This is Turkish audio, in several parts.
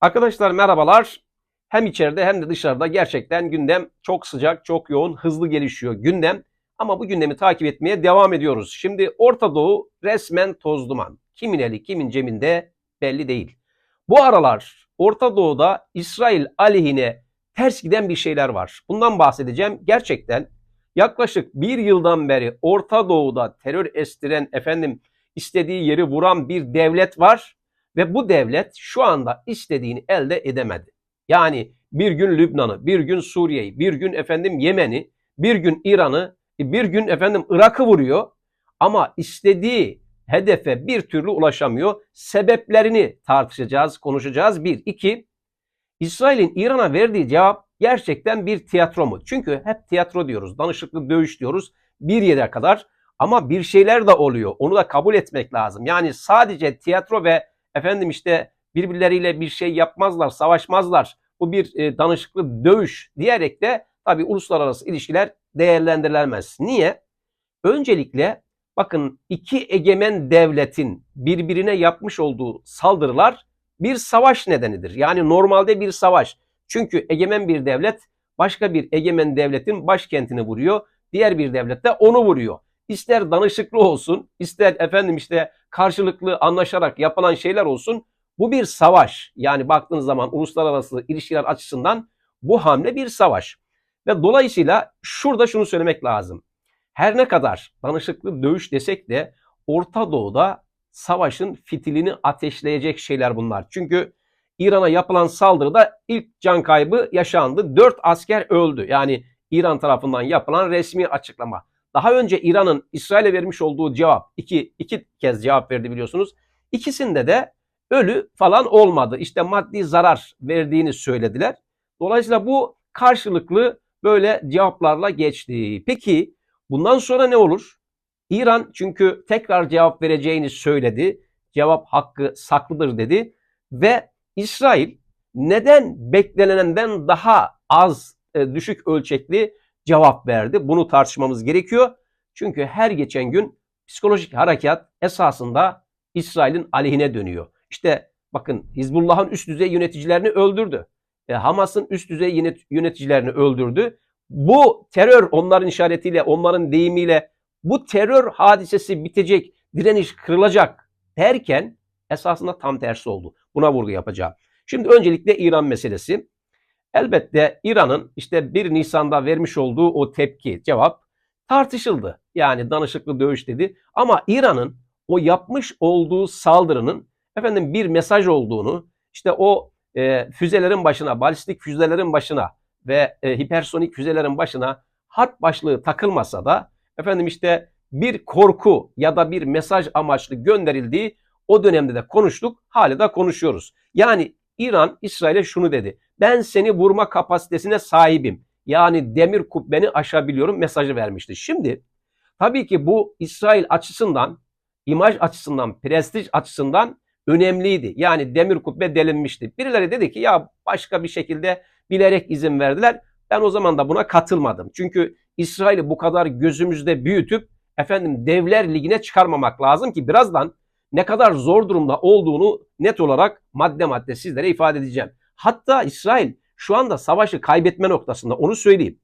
Arkadaşlar merhabalar. Hem içeride hem de dışarıda gerçekten gündem çok sıcak, çok yoğun, hızlı gelişiyor gündem. Ama bu gündemi takip etmeye devam ediyoruz. Şimdi Orta Doğu resmen toz duman. Kimin eli kimin cebinde belli değil. Bu aralar Orta Doğu'da İsrail aleyhine ters giden bir şeyler var. Bundan bahsedeceğim. Gerçekten yaklaşık bir yıldan beri Orta Doğu'da terör estiren efendim istediği yeri vuran bir devlet var ve bu devlet şu anda istediğini elde edemedi. Yani bir gün Lübnan'ı, bir gün Suriye'yi, bir gün efendim Yemen'i, bir gün İran'ı, bir gün efendim Irak'ı vuruyor. Ama istediği hedefe bir türlü ulaşamıyor. Sebeplerini tartışacağız, konuşacağız. Bir, iki, İsrail'in İran'a verdiği cevap gerçekten bir tiyatro mu? Çünkü hep tiyatro diyoruz, danışıklı dövüş diyoruz bir yere kadar. Ama bir şeyler de oluyor. Onu da kabul etmek lazım. Yani sadece tiyatro ve efendim işte birbirleriyle bir şey yapmazlar, savaşmazlar. Bu bir e, danışıklı dövüş diyerek de tabii uluslararası ilişkiler değerlendirilemez. Niye? Öncelikle bakın iki egemen devletin birbirine yapmış olduğu saldırılar bir savaş nedenidir. Yani normalde bir savaş. Çünkü egemen bir devlet başka bir egemen devletin başkentini vuruyor. Diğer bir devlet de onu vuruyor. İster danışıklı olsun, ister efendim işte karşılıklı anlaşarak yapılan şeyler olsun. Bu bir savaş. Yani baktığınız zaman uluslararası ilişkiler açısından bu hamle bir savaş. Ve dolayısıyla şurada şunu söylemek lazım. Her ne kadar danışıklı dövüş desek de Orta Doğu'da savaşın fitilini ateşleyecek şeyler bunlar. Çünkü İran'a yapılan saldırıda ilk can kaybı yaşandı. Dört asker öldü. Yani İran tarafından yapılan resmi açıklama. Daha önce İran'ın İsrail'e vermiş olduğu cevap iki, iki kez cevap verdi biliyorsunuz. İkisinde de ölü falan olmadı. İşte maddi zarar verdiğini söylediler. Dolayısıyla bu karşılıklı böyle cevaplarla geçti. Peki bundan sonra ne olur? İran çünkü tekrar cevap vereceğini söyledi. Cevap hakkı saklıdır dedi ve İsrail neden beklenenden daha az e, düşük ölçekli cevap verdi? Bunu tartışmamız gerekiyor. Çünkü her geçen gün psikolojik harekat esasında İsrail'in aleyhine dönüyor. İşte bakın Hizbullah'ın üst düzey yöneticilerini öldürdü. E, Hamas'ın üst düzey yöneticilerini öldürdü. Bu terör onların işaretiyle, onların deyimiyle bu terör hadisesi bitecek, direniş kırılacak derken esasında tam tersi oldu. Buna vurgu yapacağım. Şimdi öncelikle İran meselesi. Elbette İran'ın işte 1 Nisan'da vermiş olduğu o tepki, cevap tartışıldı. Yani danışıklı dövüş dedi. Ama İran'ın o yapmış olduğu saldırının efendim bir mesaj olduğunu, işte o e, füzelerin başına, balistik füzelerin başına ve e, hipersonik füzelerin başına harp başlığı takılmasa da efendim işte bir korku ya da bir mesaj amaçlı gönderildiği o dönemde de konuştuk. Hala da konuşuyoruz. Yani İran İsrail'e şunu dedi. Ben seni vurma kapasitesine sahibim. Yani demir kubbeni aşabiliyorum mesajı vermişti. Şimdi tabii ki bu İsrail açısından, imaj açısından, prestij açısından önemliydi. Yani demir kubbe delinmişti. Birileri dedi ki ya başka bir şekilde bilerek izin verdiler. Ben o zaman da buna katılmadım. Çünkü İsrail'i bu kadar gözümüzde büyütüp efendim devler ligine çıkarmamak lazım ki birazdan ne kadar zor durumda olduğunu net olarak madde madde sizlere ifade edeceğim. Hatta İsrail şu anda savaşı kaybetme noktasında onu söyleyeyim.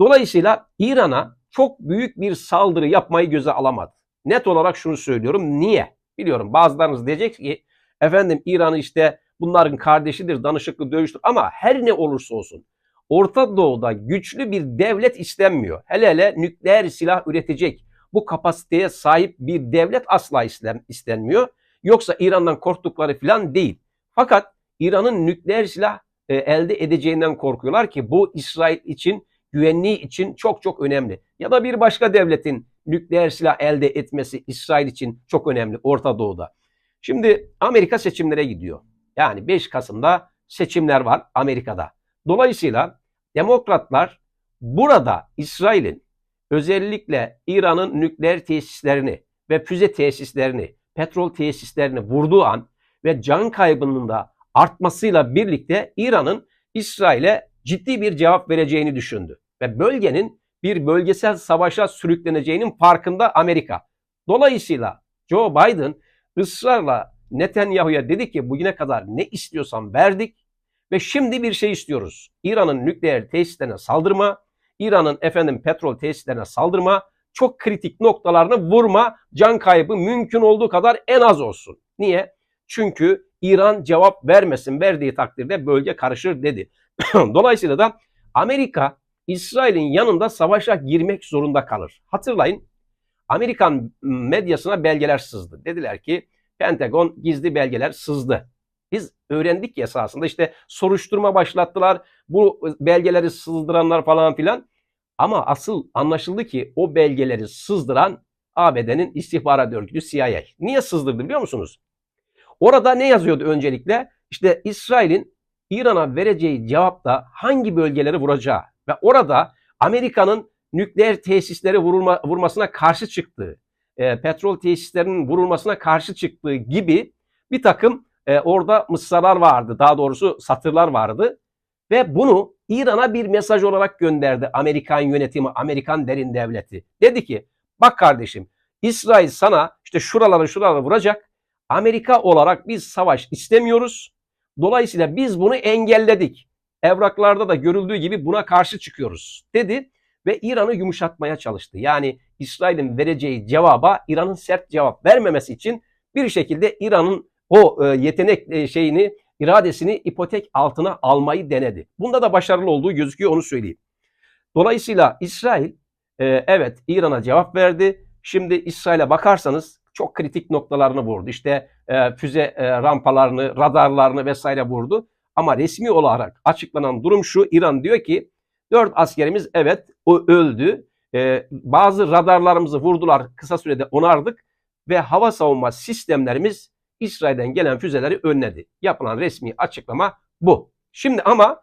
Dolayısıyla İran'a çok büyük bir saldırı yapmayı göze alamadı. Net olarak şunu söylüyorum. Niye? Biliyorum bazılarınız diyecek ki efendim İran işte bunların kardeşidir, danışıklı dövüştür ama her ne olursa olsun Orta Doğu'da güçlü bir devlet istenmiyor. Hele hele nükleer silah üretecek bu kapasiteye sahip bir devlet asla istenmiyor. Yoksa İran'dan korktukları falan değil. Fakat İran'ın nükleer silah e, elde edeceğinden korkuyorlar ki bu İsrail için güvenliği için çok çok önemli. Ya da bir başka devletin nükleer silah elde etmesi İsrail için çok önemli Orta Doğu'da. Şimdi Amerika seçimlere gidiyor. Yani 5 Kasım'da seçimler var Amerika'da. Dolayısıyla demokratlar burada İsrail'in özellikle İran'ın nükleer tesislerini ve füze tesislerini, petrol tesislerini vurduğu an ve can kaybının da artmasıyla birlikte İran'ın İsrail'e ciddi bir cevap vereceğini düşündü. Ve bölgenin bir bölgesel savaşa sürükleneceğinin farkında Amerika. Dolayısıyla Joe Biden ısrarla Netanyahu'ya dedi ki bugüne kadar ne istiyorsan verdik ve şimdi bir şey istiyoruz. İran'ın nükleer tesislerine saldırma, İran'ın efendim petrol tesislerine saldırma, çok kritik noktalarını vurma, can kaybı mümkün olduğu kadar en az olsun. Niye? Çünkü İran cevap vermesin, verdiği takdirde bölge karışır dedi. Dolayısıyla da Amerika İsrail'in yanında savaşa girmek zorunda kalır. Hatırlayın Amerikan medyasına belgeler sızdı. Dediler ki Pentagon gizli belgeler sızdı. Biz öğrendik ki esasında işte soruşturma başlattılar. Bu belgeleri sızdıranlar falan filan. Ama asıl anlaşıldı ki o belgeleri sızdıran ABD'nin istihbarat örgütü CIA. Niye sızdırdı biliyor musunuz? Orada ne yazıyordu öncelikle? İşte İsrail'in İran'a vereceği cevapta hangi bölgeleri vuracağı ve orada Amerika'nın nükleer tesisleri vurulma, vurmasına karşı çıktığı, e, petrol tesislerinin vurulmasına karşı çıktığı gibi bir takım e, orada mısralar vardı. Daha doğrusu satırlar vardı. Ve bunu İran'a bir mesaj olarak gönderdi Amerikan yönetimi, Amerikan derin devleti. Dedi ki bak kardeşim İsrail sana işte şuraları şuraları vuracak. Amerika olarak biz savaş istemiyoruz. Dolayısıyla biz bunu engelledik. Evraklarda da görüldüğü gibi buna karşı çıkıyoruz dedi ve İran'ı yumuşatmaya çalıştı. Yani İsrail'in vereceği cevaba İran'ın sert cevap vermemesi için bir şekilde İran'ın o e, yetenek e, şeyini, iradesini ipotek altına almayı denedi. Bunda da başarılı olduğu gözüküyor onu söyleyeyim. Dolayısıyla İsrail e, evet İran'a cevap verdi. Şimdi İsrail'e bakarsanız çok kritik noktalarını vurdu. İşte füze rampalarını, radarlarını vesaire vurdu. Ama resmi olarak açıklanan durum şu. İran diyor ki Dört askerimiz evet o öldü. Ee, bazı radarlarımızı vurdular kısa sürede onardık ve hava savunma sistemlerimiz İsrail'den gelen füzeleri önledi. Yapılan resmi açıklama bu. Şimdi ama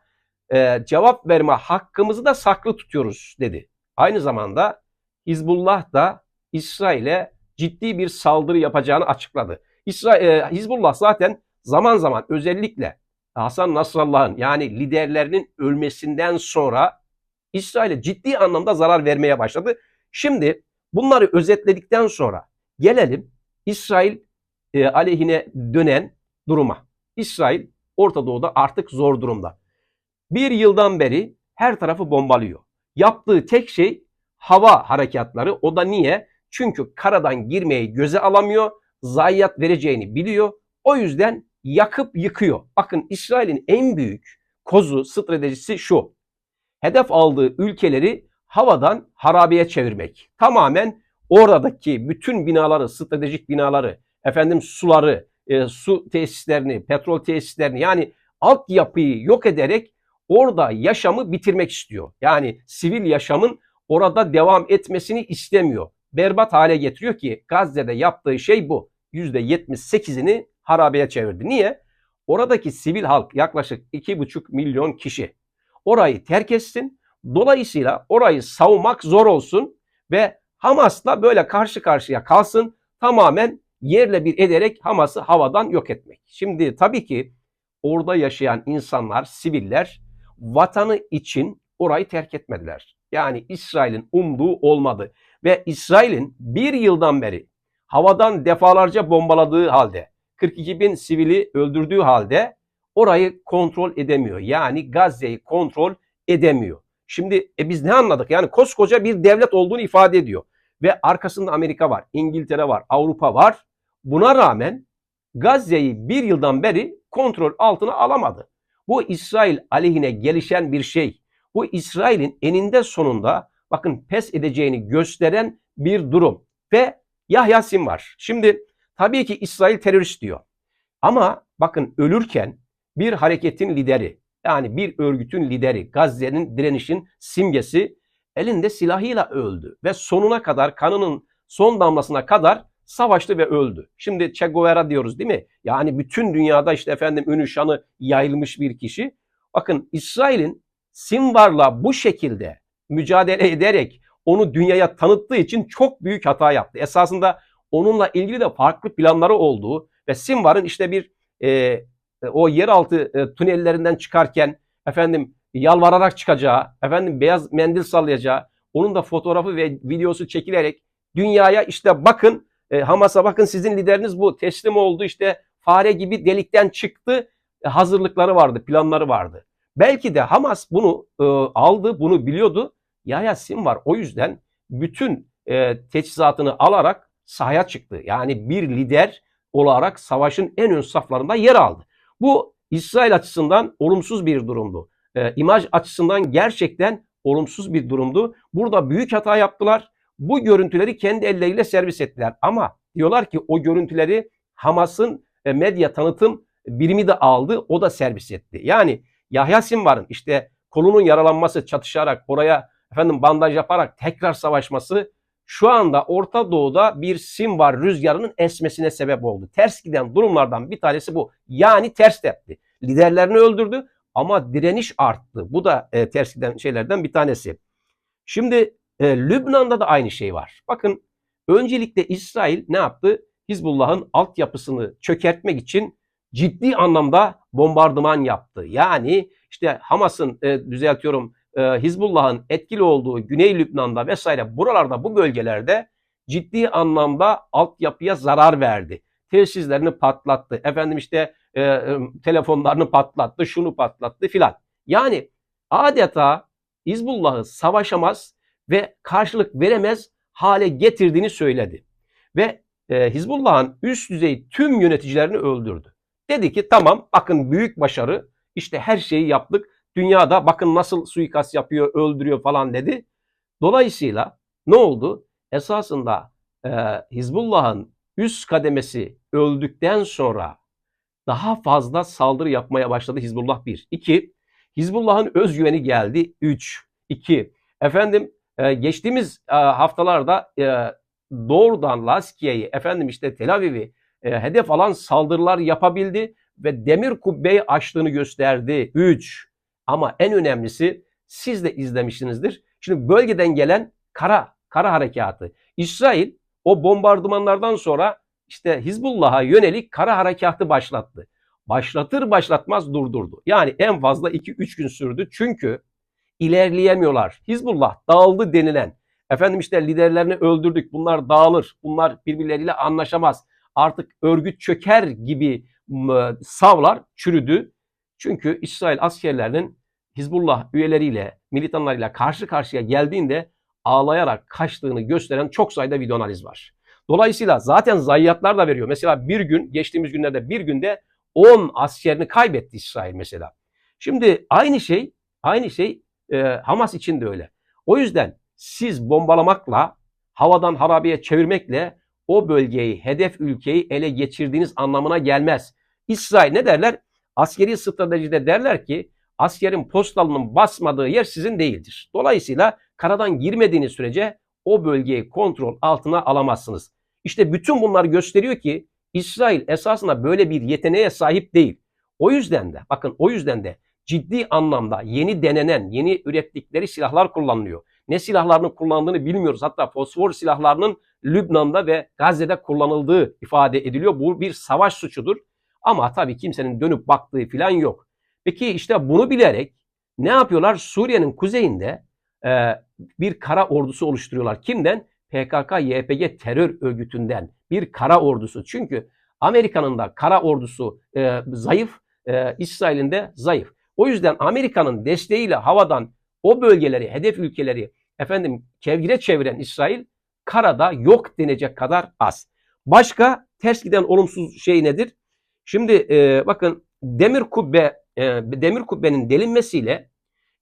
e, cevap verme hakkımızı da saklı tutuyoruz dedi. Aynı zamanda Hizbullah da İsrail'e ciddi bir saldırı yapacağını açıkladı. İsrail, e, Hizbullah zaten zaman zaman özellikle Hasan Nasrallah'ın yani liderlerinin ölmesinden sonra İsrail'e ciddi anlamda zarar vermeye başladı. Şimdi bunları özetledikten sonra gelelim İsrail e, aleyhine dönen duruma. İsrail Orta Doğu'da artık zor durumda. Bir yıldan beri her tarafı bombalıyor. Yaptığı tek şey hava harekatları. O da niye? Çünkü karadan girmeyi göze alamıyor. Zayiat vereceğini biliyor. O yüzden yakıp yıkıyor. Bakın İsrail'in en büyük kozu, stratejisi şu. Hedef aldığı ülkeleri havadan harabeye çevirmek. Tamamen oradaki bütün binaları, stratejik binaları, efendim suları, e, su tesislerini, petrol tesislerini yani altyapıyı yok ederek orada yaşamı bitirmek istiyor. Yani sivil yaşamın orada devam etmesini istemiyor. Berbat hale getiriyor ki Gazze'de yaptığı şey bu. %78'ini harabeye çevirdi. Niye? Oradaki sivil halk yaklaşık 2,5 milyon kişi orayı terk etsin. Dolayısıyla orayı savunmak zor olsun ve Hamas'la böyle karşı karşıya kalsın. Tamamen yerle bir ederek Hamas'ı havadan yok etmek. Şimdi tabii ki orada yaşayan insanlar, siviller vatanı için orayı terk etmediler. Yani İsrail'in umduğu olmadı. Ve İsrail'in bir yıldan beri havadan defalarca bombaladığı halde 42 bin sivili öldürdüğü halde orayı kontrol edemiyor. Yani Gazze'yi kontrol edemiyor. Şimdi e biz ne anladık? Yani koskoca bir devlet olduğunu ifade ediyor. Ve arkasında Amerika var, İngiltere var, Avrupa var. Buna rağmen Gazze'yi bir yıldan beri kontrol altına alamadı. Bu İsrail aleyhine gelişen bir şey. Bu İsrail'in eninde sonunda bakın pes edeceğini gösteren bir durum. Ve Yahya Sim var. Şimdi Tabii ki İsrail terörist diyor. Ama bakın ölürken bir hareketin lideri yani bir örgütün lideri Gazze'nin direnişin simgesi elinde silahıyla öldü ve sonuna kadar kanının son damlasına kadar savaştı ve öldü. Şimdi Che Guevara diyoruz değil mi? Yani bütün dünyada işte efendim ünü şanı yayılmış bir kişi. Bakın İsrail'in Simvar'la bu şekilde mücadele ederek onu dünyaya tanıttığı için çok büyük hata yaptı. Esasında onunla ilgili de farklı planları olduğu ve Simvar'ın işte bir e, o yeraltı e, tünellerinden çıkarken efendim yalvararak çıkacağı, efendim beyaz mendil sallayacağı, onun da fotoğrafı ve videosu çekilerek dünyaya işte bakın e, Hamas'a bakın sizin lideriniz bu teslim oldu işte fare gibi delikten çıktı. E, hazırlıkları vardı, planları vardı. Belki de Hamas bunu e, aldı, bunu biliyordu. Yahya Sim var. O yüzden bütün e, teçhizatını alarak sahaya çıktı. Yani bir lider olarak savaşın en ön saflarında yer aldı. Bu İsrail açısından olumsuz bir durumdu. E, imaj açısından gerçekten olumsuz bir durumdu. Burada büyük hata yaptılar. Bu görüntüleri kendi elleriyle servis ettiler. Ama diyorlar ki o görüntüleri Hamas'ın e, medya tanıtım birimi de aldı. O da servis etti. Yani Yahya Sinvar'ın işte kolunun yaralanması, çatışarak oraya efendim bandaj yaparak tekrar savaşması şu anda Orta Doğu'da bir Sinvar rüzgarının esmesine sebep oldu. Ters giden durumlardan bir tanesi bu. Yani ters tepti. Liderlerini öldürdü ama direniş arttı. Bu da e, ters giden şeylerden bir tanesi. Şimdi e, Lübnan'da da aynı şey var. Bakın öncelikle İsrail ne yaptı? Hizbullah'ın altyapısını çökertmek için ciddi anlamda bombardıman yaptı. Yani işte Hamas'ın e, düzeltiyorum e, Hizbullah'ın etkili olduğu Güney Lübnan'da vesaire buralarda bu bölgelerde ciddi anlamda altyapıya zarar verdi. Tesislerini patlattı. Efendim işte e, e, telefonlarını patlattı, şunu patlattı filan. Yani adeta Hizbullah'ı savaşamaz ve karşılık veremez hale getirdiğini söyledi. Ve e, Hizbullah'ın üst düzey tüm yöneticilerini öldürdü. Dedi ki tamam bakın büyük başarı işte her şeyi yaptık. Dünyada bakın nasıl suikast yapıyor, öldürüyor falan dedi. Dolayısıyla ne oldu? Esasında e, Hizbullah'ın üst kademesi öldükten sonra daha fazla saldırı yapmaya başladı Hizbullah 1. 2. Hizbullah'ın özgüveni geldi 3. 2. Efendim e, geçtiğimiz e, haftalarda e, doğrudan Laskiye'yi efendim işte Tel Aviv'i e, hedef alan saldırılar yapabildi ve demir kubbeyi açtığını gösterdi. 3. Ama en önemlisi siz de izlemişsinizdir. Şimdi bölgeden gelen kara, kara harekatı. İsrail o bombardımanlardan sonra işte Hizbullah'a yönelik kara harekatı başlattı. Başlatır başlatmaz durdurdu. Yani en fazla 2-3 gün sürdü. Çünkü ilerleyemiyorlar. Hizbullah dağıldı denilen. Efendim işte liderlerini öldürdük. Bunlar dağılır. Bunlar birbirleriyle anlaşamaz. Artık örgüt çöker gibi savlar çürüdü. Çünkü İsrail askerlerinin Hizbullah üyeleriyle, militanlarıyla karşı karşıya geldiğinde ağlayarak kaçtığını gösteren çok sayıda video analiz var. Dolayısıyla zaten zayiatlar da veriyor. Mesela bir gün, geçtiğimiz günlerde bir günde 10 askerini kaybetti İsrail mesela. Şimdi aynı şey, aynı şey e, Hamas için de öyle. O yüzden siz bombalamakla, havadan harabeye çevirmekle o bölgeyi, hedef ülkeyi ele geçirdiğiniz anlamına gelmez. İsrail ne derler? Askeri stratejide derler ki askerin postalının basmadığı yer sizin değildir. Dolayısıyla karadan girmediğiniz sürece o bölgeyi kontrol altına alamazsınız. İşte bütün bunlar gösteriyor ki İsrail esasında böyle bir yeteneğe sahip değil. O yüzden de bakın o yüzden de ciddi anlamda yeni denenen, yeni ürettikleri silahlar kullanılıyor. Ne silahlarını kullandığını bilmiyoruz. Hatta fosfor silahlarının Lübnan'da ve Gazze'de kullanıldığı ifade ediliyor. Bu bir savaş suçudur. Ama tabii kimsenin dönüp baktığı falan yok. Peki işte bunu bilerek ne yapıyorlar? Suriye'nin kuzeyinde e, bir kara ordusu oluşturuyorlar. Kimden? PKK-YPG terör örgütünden bir kara ordusu. Çünkü Amerika'nın da kara ordusu e, zayıf, e, İsrail'in de zayıf. O yüzden Amerika'nın desteğiyle havadan o bölgeleri, hedef ülkeleri efendim kevgire çeviren İsrail karada yok denecek kadar az. Başka ters giden olumsuz şey nedir? Şimdi e, bakın demir kubbe e, demir kubbenin delinmesiyle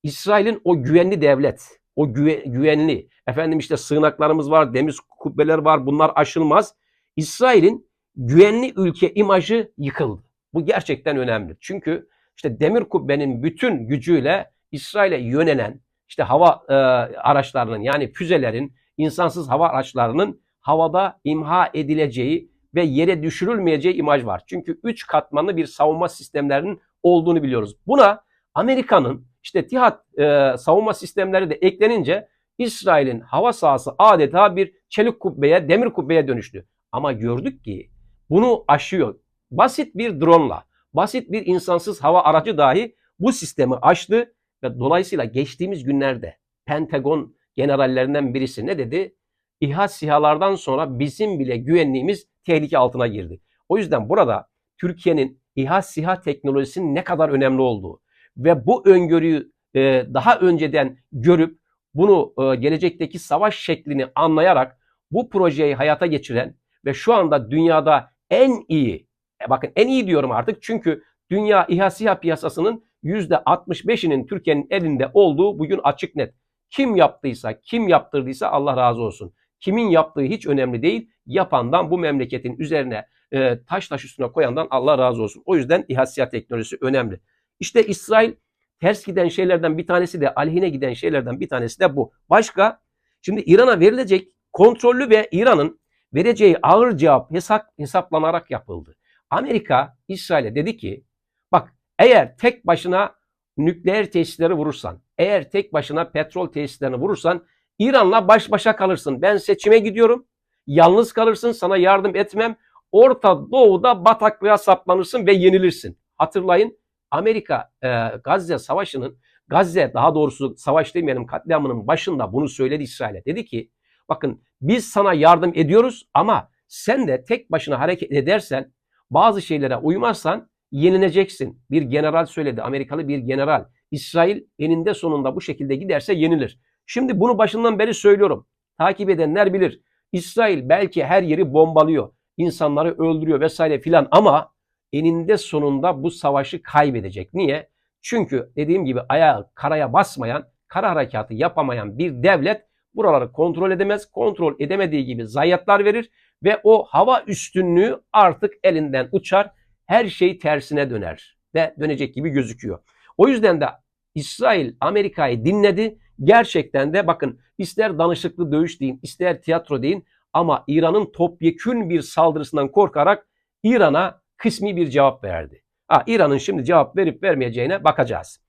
İsrail'in o güvenli devlet, o güve, güvenli efendim işte sığınaklarımız var, demir kubbeler var. Bunlar aşılmaz. İsrail'in güvenli ülke imajı yıkıldı. Bu gerçekten önemli. Çünkü işte demir kubbenin bütün gücüyle İsrail'e yönelen işte hava e, araçlarının yani füzelerin, insansız hava araçlarının havada imha edileceği ve yere düşürülmeyeceği imaj var. Çünkü 3 katmanlı bir savunma sistemlerinin olduğunu biliyoruz. Buna Amerika'nın işte TİHAD e, savunma sistemleri de eklenince İsrail'in hava sahası adeta bir çelik kubbeye, demir kubbeye dönüştü. Ama gördük ki bunu aşıyor. Basit bir drone'la, basit bir insansız hava aracı dahi bu sistemi aştı ve dolayısıyla geçtiğimiz günlerde Pentagon generallerinden birisi ne dedi? İHA SİHA'lardan sonra bizim bile güvenliğimiz tehlike altına girdi. O yüzden burada Türkiye'nin İHA SİHA teknolojisinin ne kadar önemli olduğu ve bu öngörüyü e, daha önceden görüp bunu e, gelecekteki savaş şeklini anlayarak bu projeyi hayata geçiren ve şu anda dünyada en iyi, e, bakın en iyi diyorum artık çünkü dünya İHA SİHA piyasasının %65'inin Türkiye'nin elinde olduğu bugün açık net. Kim yaptıysa, kim yaptırdıysa Allah razı olsun. Kimin yaptığı hiç önemli değil. Yapandan bu memleketin üzerine e, taş taş üstüne koyandan Allah razı olsun. O yüzden İHA teknolojisi önemli. İşte İsrail ters giden şeylerden bir tanesi de aleyhine giden şeylerden bir tanesi de bu. Başka şimdi İran'a verilecek kontrollü ve İran'ın vereceği ağır cevap hesap, hesaplanarak yapıldı. Amerika İsrail'e dedi ki bak eğer tek başına nükleer tesisleri vurursan, eğer tek başına petrol tesislerini vurursan İran'la baş başa kalırsın. Ben seçime gidiyorum. Yalnız kalırsın. Sana yardım etmem. Orta Doğu'da bataklığa saplanırsın ve yenilirsin. Hatırlayın Amerika e, Gazze Savaşı'nın Gazze daha doğrusu savaş demeyelim katliamının başında bunu söyledi İsrail'e. Dedi ki bakın biz sana yardım ediyoruz ama sen de tek başına hareket edersen bazı şeylere uymazsan yenileceksin. Bir general söyledi Amerikalı bir general. İsrail eninde sonunda bu şekilde giderse yenilir. Şimdi bunu başından beri söylüyorum. Takip edenler bilir. İsrail belki her yeri bombalıyor. insanları öldürüyor vesaire filan ama eninde sonunda bu savaşı kaybedecek. Niye? Çünkü dediğim gibi ayağı karaya basmayan, kara harekatı yapamayan bir devlet buraları kontrol edemez. Kontrol edemediği gibi zayiatlar verir ve o hava üstünlüğü artık elinden uçar. Her şey tersine döner ve dönecek gibi gözüküyor. O yüzden de İsrail Amerika'yı dinledi. Gerçekten de bakın ister danışıklı dövüş deyin, ister tiyatro deyin ama İran'ın topyekün bir saldırısından korkarak İran'a kısmi bir cevap verdi. Ha, İran'ın şimdi cevap verip vermeyeceğine bakacağız.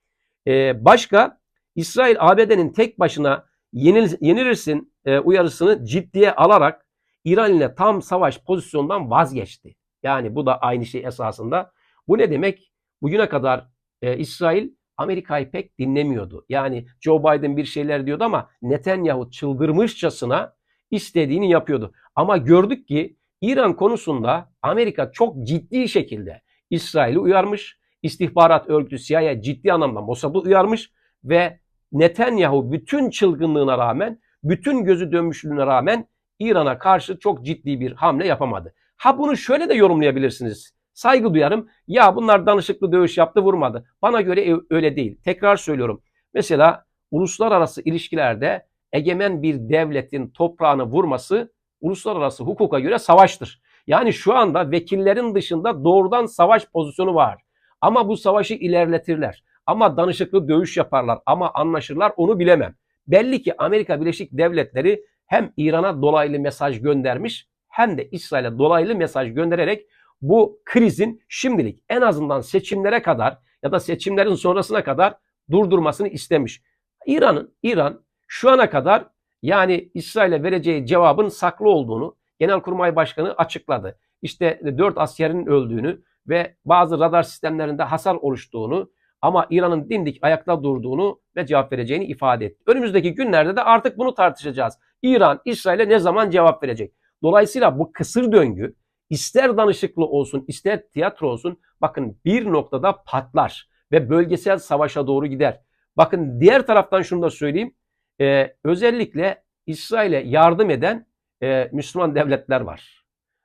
Ee, başka İsrail ABD'nin tek başına yenil, yenilirsin e, uyarısını ciddiye alarak İran ile tam savaş pozisyondan vazgeçti. Yani bu da aynı şey esasında. Bu ne demek? Bugüne kadar e, İsrail Amerika'yı pek dinlemiyordu. Yani Joe Biden bir şeyler diyordu ama Netanyahu çıldırmışçasına istediğini yapıyordu. Ama gördük ki İran konusunda Amerika çok ciddi şekilde İsrail'i uyarmış. İstihbarat örgütü CIA ciddi anlamda Mossad'ı uyarmış ve Netanyahu bütün çılgınlığına rağmen, bütün gözü dönmüşlüğüne rağmen İran'a karşı çok ciddi bir hamle yapamadı. Ha bunu şöyle de yorumlayabilirsiniz. Saygı duyarım. Ya bunlar danışıklı dövüş yaptı vurmadı. Bana göre öyle değil. Tekrar söylüyorum. Mesela uluslararası ilişkilerde egemen bir devletin toprağını vurması uluslararası hukuka göre savaştır. Yani şu anda vekillerin dışında doğrudan savaş pozisyonu var. Ama bu savaşı ilerletirler. Ama danışıklı dövüş yaparlar ama anlaşırlar onu bilemem. Belli ki Amerika Birleşik Devletleri hem İran'a dolaylı mesaj göndermiş hem de İsrail'e dolaylı mesaj göndererek bu krizin şimdilik en azından seçimlere kadar ya da seçimlerin sonrasına kadar durdurmasını istemiş. İran'ın İran şu ana kadar yani İsrail'e vereceği cevabın saklı olduğunu Genelkurmay Başkanı açıkladı. İşte 4 askerin öldüğünü ve bazı radar sistemlerinde hasar oluştuğunu ama İran'ın dimdik ayakta durduğunu ve cevap vereceğini ifade etti. Önümüzdeki günlerde de artık bunu tartışacağız. İran İsrail'e ne zaman cevap verecek? Dolayısıyla bu kısır döngü ister danışıklı olsun ister tiyatro olsun bakın bir noktada patlar ve bölgesel savaşa doğru gider. Bakın diğer taraftan şunu da söyleyeyim. Ee, özellikle İsrail'e yardım eden e, Müslüman devletler var.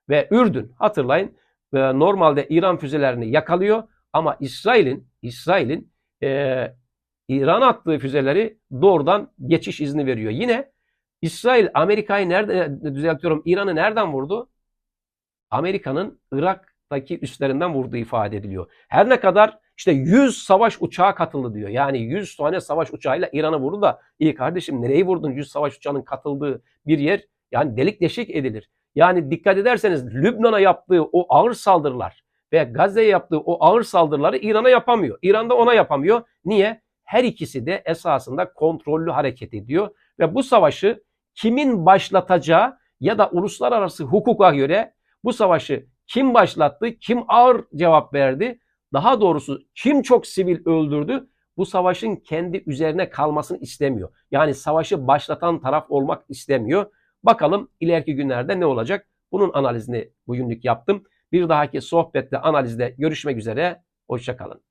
Ve Ürdün hatırlayın e, normalde İran füzelerini yakalıyor ama İsrail'in İsrail'in e, İran attığı füzeleri doğrudan geçiş izni veriyor. Yine İsrail Amerika'yı nerede düzeltiyorum İran'ı nereden vurdu? Amerika'nın Irak'taki üstlerinden vurduğu ifade ediliyor. Her ne kadar işte 100 savaş uçağı katıldı diyor. Yani 100 tane savaş uçağıyla İran'a vurdu da iyi kardeşim nereyi vurdun 100 savaş uçağının katıldığı bir yer yani delik deşik edilir. Yani dikkat ederseniz Lübnan'a yaptığı o ağır saldırılar ve Gazze'ye yaptığı o ağır saldırıları İran'a yapamıyor. İran da ona yapamıyor. Niye? Her ikisi de esasında kontrollü hareket ediyor ve bu savaşı kimin başlatacağı ya da uluslararası hukuka göre bu savaşı kim başlattı, kim ağır cevap verdi, daha doğrusu kim çok sivil öldürdü, bu savaşın kendi üzerine kalmasını istemiyor. Yani savaşı başlatan taraf olmak istemiyor. Bakalım ileriki günlerde ne olacak? Bunun analizini bugünlük yaptım. Bir dahaki sohbette, analizde görüşmek üzere. Hoşçakalın.